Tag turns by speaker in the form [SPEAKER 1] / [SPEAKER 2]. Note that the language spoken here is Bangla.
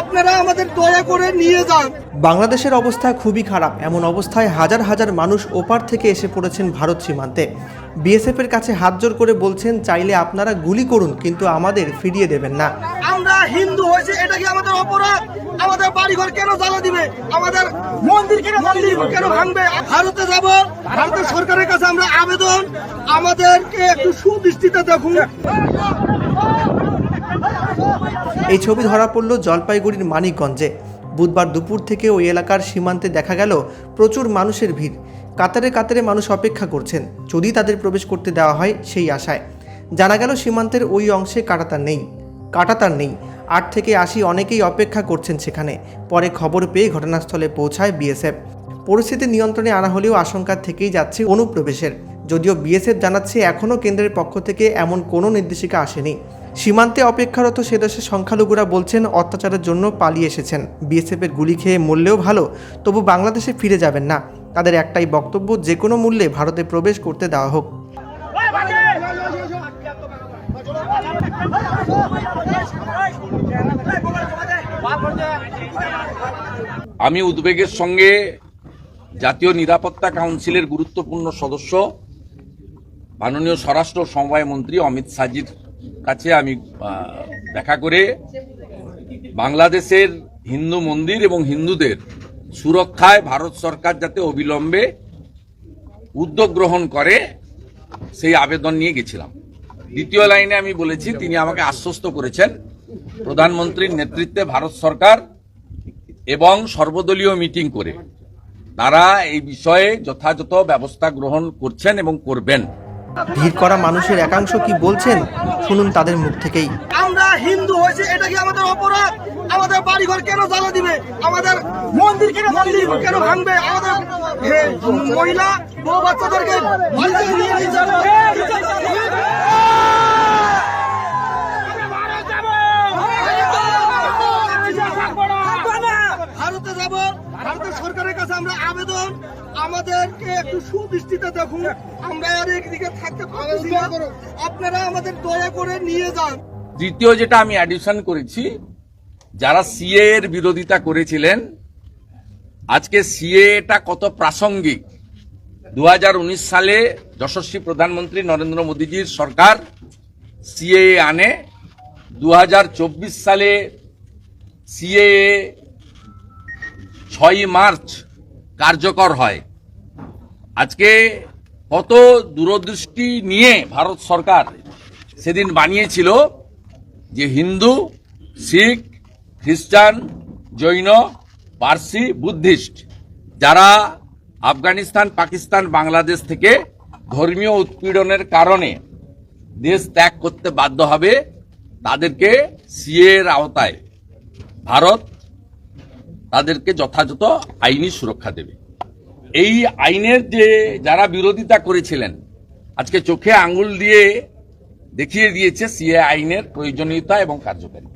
[SPEAKER 1] আপনারা আমাদের দয়া করে নিয়ে যান।
[SPEAKER 2] বাংলাদেশের অবস্থা খুবই খারাপ। এমন অবস্থায় হাজার হাজার মানুষ ওপার থেকে এসে পড়েছেন ভারত সীমান্তে। বিএসএফের কাছে হাত জোর করে বলছেন চাইলে আপনারা গুলি করুন কিন্তু আমাদের ফিরিয়ে দেবেন না।
[SPEAKER 1] আমরা হিন্দু হয়েছে এটা কি আমাদের অপরাধ? আমাদের বাড়িঘর কেন জ্বালা দিবে? আমাদের মন্দির কেন মন্দির কেন ভাঙবে? ভারতে যাব ভারতের সরকারের কাছে আমরা আবেদন। আমাদেরকে একটু সুদৃষ্টিতে দেখুন।
[SPEAKER 2] এই ছবি ধরা পড়ল জলপাইগুড়ির মানিকগঞ্জে। বুধবার দুপুর থেকে ওই এলাকার সীমান্তে দেখা গেল প্রচুর মানুষের ভিড়। কাতারে কাতারে মানুষ অপেক্ষা করছেন। যদি তাদের প্রবেশ করতে দেওয়া হয় সেই আশায়। জানা গেল সীমান্তের ওই অংশে কাটাতার নেই। কাটাতার নেই। আট থেকে আশি অনেকেই অপেক্ষা করছেন সেখানে। পরে খবর পেয়ে ঘটনাস্থলে পৌঁছায় বিএসএফ। পরিস্থিতি নিয়ন্ত্রণে আনা হলেও আশঙ্কা থেকেই যাচ্ছে অনুপ্রবেশের। যদিও বিএসএফ জানাচ্ছে এখনও কেন্দ্রের পক্ষ থেকে এমন কোনো নির্দেশিকা আসেনি। সীমান্তে অপেক্ষারত সে দেশের সংখ্যালঘুরা বলছেন অত্যাচারের জন্য পালিয়ে এসেছেন। বিএসএফের গুলি খেয়ে মরলেও ভালো, তবু বাংলাদেশে ফিরে যাবেন না। তাদের একটাই বক্তব্য, যে কোনো মূল্যে ভারতে প্রবেশ করতে দেওয়া হোক।
[SPEAKER 3] আমি উদ্বেগের সঙ্গে জাতীয় নিরাপত্তা কাউন্সিলের গুরুত্বপূর্ণ সদস্য, মাননীয় স্বরাষ্ট্র সমবায় মন্ত্রী অমিত শাহজির কাছে আমি দেখা করে বাংলাদেশের হিন্দু মন্দির এবং হিন্দুদের সুরক্ষায় ভারত সরকার যাতে অবিলম্বে উদ্যোগ গ্রহণ করে, সেই আবেদন নিয়ে গেছিলাম। দ্বিতীয় লাইনে আমি বলেছি, তিনি আমাকে আশ্বস্ত করেছেন, প্রধানমন্ত্রীর নেতৃত্বে ভারত সরকার এবং সর্বদলীয় মিটিং করে, তারা এই বিষয়ে যথাযথ ব্যবস্থা গ্রহণ করছেন এবং করবেন।
[SPEAKER 2] ভিড় করা মানুষের একাংশ কি বলছেন? শুনুন তাদের মুখ থেকেই।
[SPEAKER 1] আমরা হিন্দু হয়েছে, এটা কি আমাদের অপরাধ? আমাদের বাড়িঘর কেন জ্বালা দিবে? আমাদের মন্দির কেন মন্দির কেন ভাঙবে? আমাদের মহিলা, বউ বাচ্চাদেরকে ভারতে যাব। ভারতের সরকারের কাছে আমরা আবেদন, আমাদেরকে একটু সুদৃষ্টিতে দেখুন, আমরা আর একদিকে থাকতে পারছি না। আপনারা আমাদের দয়া করে নিয়ে যান।
[SPEAKER 3] তৃতীয় যেটা আমি অ্যাডিশন করেছি, যারা সিএ এর বিরোধিতা করেছিলেন, আজকে সিএটা কত প্রাসঙ্গিক। দু হাজার উনিশ সালে যশস্বী প্রধানমন্ত্রী নরেন্দ্র মোদীজির সরকার সিএ আনে। দু হাজার চব্বিশ সালে সিএ ছয়ই মার্চ কার্যকর হয়। আজকে কত দূরদৃষ্টি নিয়ে ভারত সরকার সেদিন বানিয়েছিল যে হিন্দু, শিখ, খ্রিস্টান, জৈন, পার্সি, বুদ্ধিস্ট, যারা আফগানিস্তান, পাকিস্তান, বাংলাদেশ থেকে ধর্মীয় উৎপীড়নের কারণে দেশ ত্যাগ করতে বাধ্য হবে, তাদেরকে সিএর আওতায় ভারত তাদেরকে যথাযথ আইনি সুরক্ষা দেবে। এই আইনের যে যারা বিরোধিতা করেছিলেন, আজকে চোখে আঙুল দিয়ে দেখিয়ে দিয়েছে সিএ আইনের প্রয়োজনীয়তা এবং কার্যকারিতা।